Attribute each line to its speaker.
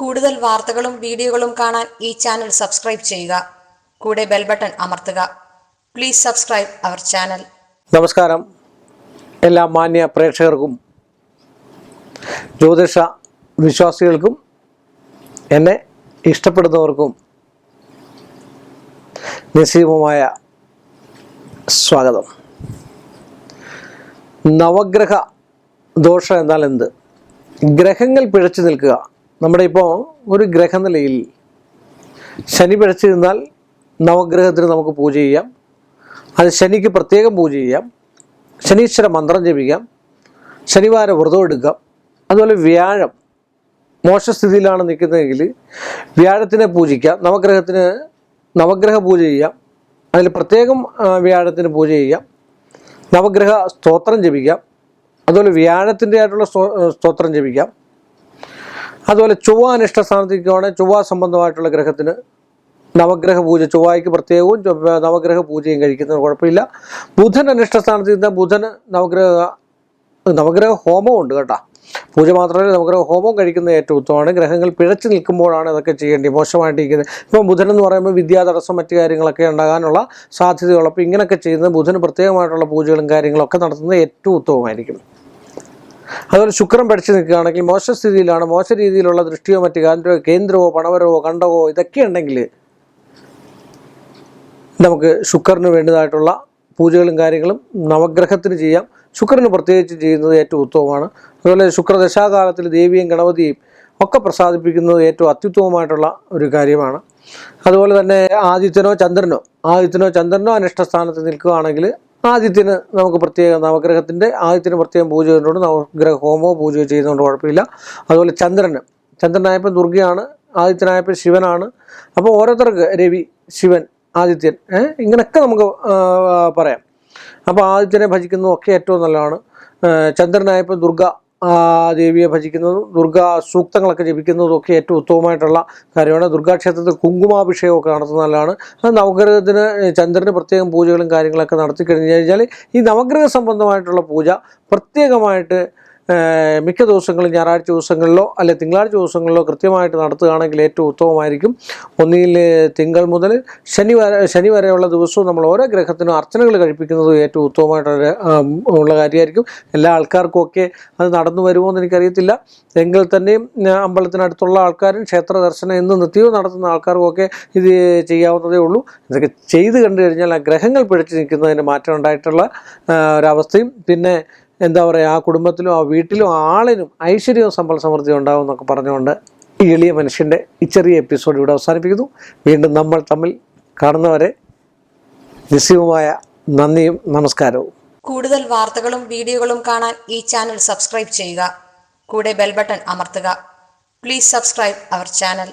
Speaker 1: കൂടുതൽ വാർത്തകളും വീഡിയോകളും കാണാൻ ഈ ചാനൽ സബ്സ്ക്രൈബ് ചെയ്യുക. കൂടെ ബെൽ ബട്ടൺ അമർത്തുക. പ്ലീസ് സബ്സ്ക്രൈബ് അവർ ചാനൽ
Speaker 2: നമസ്കാരം. എല്ലാ മാന്യ പ്രേക്ഷകർക്കും ജ്യോതിഷ വിശ്വാസികൾക്കും എന്നെ ഇഷ്ടപ്പെടുന്നവർക്കും നിസ്സീമമായ സ്വാഗതം. നവഗ്രഹ ദോഷം എന്നാൽ എന്ത്? ഗ്രഹങ്ങൾ പിഴച്ചു നിൽക്കുക. നമ്മുടെ ഇപ്പോൾ ഒരു ഗ്രഹനിലയിൽ ശനി പിഴച്ചിരുന്നാൽ നവഗ്രഹത്തിന് നമുക്ക് പൂജ ചെയ്യാം. അത് ശനിക്ക് പ്രത്യേകം പൂജ ചെയ്യാം. ശനീശ്വര മന്ത്രം ജപിക്കാം. ശനിവാര വ്രതം എടുക്കാം. അതുപോലെ വ്യാഴം മോശസ്ഥിതിയിലാണ് നിൽക്കുന്നതെങ്കിൽ വ്യാഴത്തിനെ പൂജിക്കാം. നവഗ്രഹത്തിന് നവഗ്രഹ പൂജ ചെയ്യാം. അതിൽ പ്രത്യേകം വ്യാഴത്തിന് പൂജ ചെയ്യാം. നവഗ്രഹ സ്തോത്രം ജപിക്കാം. അതുപോലെ വ്യാഴത്തിന്റെ ആയിട്ടുള്ള സ്തോ- സ്തോത്രം ജപിക്കാം. അതുപോലെ ചൊവ്വ അനിഷ്ട സ്ഥാനത്തേക്കാണെങ്കിൽ ചൊവ്വ സംബന്ധമായിട്ടുള്ള ഗ്രഹത്തിന് നവഗ്രഹ പൂജ ചൊവ്വായ്ക്ക് പ്രത്യേകവും നവഗ്രഹ പൂജയും കഴിക്കുന്നത് കുഴപ്പമില്ല. ബുധൻ അനിഷ്ട സ്ഥാനത്ത് ബുധൻ നവഗ്രഹ നവഗ്രഹ ഹോമവും ഉണ്ട് കേട്ടോ. പൂജ മാത്രമല്ല നവഗ്രഹ ഹോമം കഴിക്കുന്നത് ഏറ്റവും ഉത്തമമാണ്. ഗ്രഹങ്ങൾ പിഴച്ചു നിൽക്കുമ്പോഴാണ് ഇതൊക്കെ ചെയ്യേണ്ടത് മോശമായിട്ടിരിക്കുന്നത്. ഇപ്പം ബുധൻ എന്ന് പറയുമ്പോൾ വിദ്യാ തടസ്സം മറ്റു കാര്യങ്ങളൊക്കെ ഉണ്ടാകാനുള്ള സാധ്യതയുള്ളപ്പോൾ ഇങ്ങനെയൊക്കെ ചെയ്യുന്നത് ബുധന് പ്രത്യേകമായിട്ടുള്ള പൂജകളും കാര്യങ്ങളൊക്കെ നടത്തുന്നത് ഏറ്റവും ഉത്തമമായിരിക്കും. അതുപോലെ ശുക്രം പഠിച്ചു നിൽക്കുകയാണെങ്കിൽ മോശസ്ഥിതിയിലാണ് മോശ രീതിയിലുള്ള ദൃഷ്ടിയോ മറ്റ് കേന്ദ്രമോ പണവരവോ കണ്ടവോ ഇതൊക്കെ ഉണ്ടെങ്കിൽ നമുക്ക് ശുക്രന് വേണ്ടതായിട്ടുള്ള പൂജകളും കാര്യങ്ങളും നവഗ്രഹത്തിന് ചെയ്യാം. ശുക്രന് പ്രത്യേകിച്ച് ചെയ്യുന്നത് ഏറ്റവും ഉത്തമമാണ്. അതുപോലെ ശുക്രദശാകാലത്തിൽ ദേവിയും ഗണപതിയും ഒക്കെ പ്രസാദിപ്പിക്കുന്നത് ഏറ്റവും അത്യുത്തമമായിട്ടുള്ള ഒരു കാര്യമാണ്. അതുപോലെ തന്നെ ആദിത്യനോ ചന്ദ്രനോ ആദിത്യനോ ചന്ദ്രനോ അനിഷ്ട സ്ഥാനത്ത് നിൽക്കുകയാണെങ്കിൽ ആദിത്യന് നമുക്ക് പ്രത്യേകം നവഗ്രഹത്തിന്റെ ആദ്യത്തിന് പ്രത്യേകം പൂജ ചെയ്യുന്നുണ്ട് നവഗ്രഹ ഹോമോ പൂജ ചെയ്യുന്നതുകൊണ്ട് കുഴപ്പമില്ല. അതുപോലെ ചന്ദ്രന് ചന്ദ്രനായപ്പോൾ ദുർഗയാണ് ആദിത്യനായപ്പോൾ ശിവനാണ്. അപ്പോൾ ഓരോരുത്തർക്ക് രവി ശിവൻ ആദിത്യൻ ഇങ്ങനെയൊക്കെ നമുക്ക് പറയാം. അപ്പോൾ ആദിത്യനെ ഭജിക്കുന്നതൊക്കെ ഏറ്റവും നല്ലതാണ്. ചന്ദ്രനായപ്പോൾ ദുർഗ ദേവിയെ ഭജിക്കുന്നതും ദുർഗാ സൂക്തങ്ങളൊക്കെ ജപിക്കുന്നതും ഒക്കെ ഏറ്റവും ഉത്തമമായിട്ടുള്ള കാര്യമാണ്. ദുർഗാക്ഷേത്രത്തിൽ കുങ്കുമാഭിഷേകമൊക്കെ നല്ലതാണ്. അത് നവഗ്രഹത്തിന് ചന്ദ്രന് പ്രത്യേകം പൂജകളും കാര്യങ്ങളൊക്കെ നടത്തി കഴിഞ്ഞ് കഴിഞ്ഞാൽ ഈ നവഗ്രഹ സംബന്ധമായിട്ടുള്ള പൂജ പ്രത്യേകമായിട്ട് മിക്ക ദിവസങ്ങളിൽ ഞായറാഴ്ച ദിവസങ്ങളിലോ അല്ലെ തിങ്കളാഴ്ച ദിവസങ്ങളിലോ കൃത്യമായിട്ട് നടത്തുകയാണെങ്കിൽ ഏറ്റവും ഉത്തമമായിരിക്കും. ഒന്നിയിൽ തിങ്കൾ മുതൽ ശനി വരെ ശനി വരെയുള്ള ദിവസവും നമ്മൾ ഓരോ ഗ്രഹത്തിനും അർച്ചനകൾ കഴിപ്പിക്കുന്നത് ഏറ്റവും ഉത്തമമായിട്ടൊരു ഉള്ള കാര്യമായിരിക്കും. എല്ലാ ആൾക്കാർക്കും ഒക്കെ അത് നടന്നു വരുമോ എന്ന് എനിക്കറിയത്തില്ല. എങ്കിൽ തന്നെയും അമ്പലത്തിനടുത്തുള്ള ആൾക്കാരും ക്ഷേത്ര ദർശനം എന്ന് നിത്യവും നടത്തുന്ന ആൾക്കാർക്കും ഒക്കെ ഇത് ചെയ്യാവുന്നതേ ഉള്ളൂ. ഇതൊക്കെ ചെയ്ത് കണ്ടു കഴിഞ്ഞാൽ ആ ഗ്രഹങ്ങൾ പിടിച്ചു നിൽക്കുന്നതിന് മാറ്റം ഉണ്ടായിട്ടുള്ള ഒരവസ്ഥയും പിന്നെ എന്താ പറയുക ആ കുടുംബത്തിലും ആ വീട്ടിലും ആളിനും ഐശ്വര്യവും സമ്പൽ സമൃദ്ധിയും ഉണ്ടാവും എന്നൊക്കെ പറഞ്ഞുകൊണ്ട് ഈ എളിയ മനുഷ്യന്റെ ഈ ചെറിയ എപ്പിസോഡ് ഇവിടെ അവസാനിപ്പിക്കുന്നു. വീണ്ടും നമ്മൾ തമ്മിൽ കാണുന്നവരെ നിസ്സീമമായ നന്ദിയും നമസ്കാരവും.
Speaker 1: കൂടുതൽ വാർത്തകളും വീഡിയോകളും കാണാൻ ഈ ചാനൽ സബ്സ്ക്രൈബ് ചെയ്യുക. കൂടെ ബെൽബട്ടൺ അമർത്തുക. Please subscribe our channel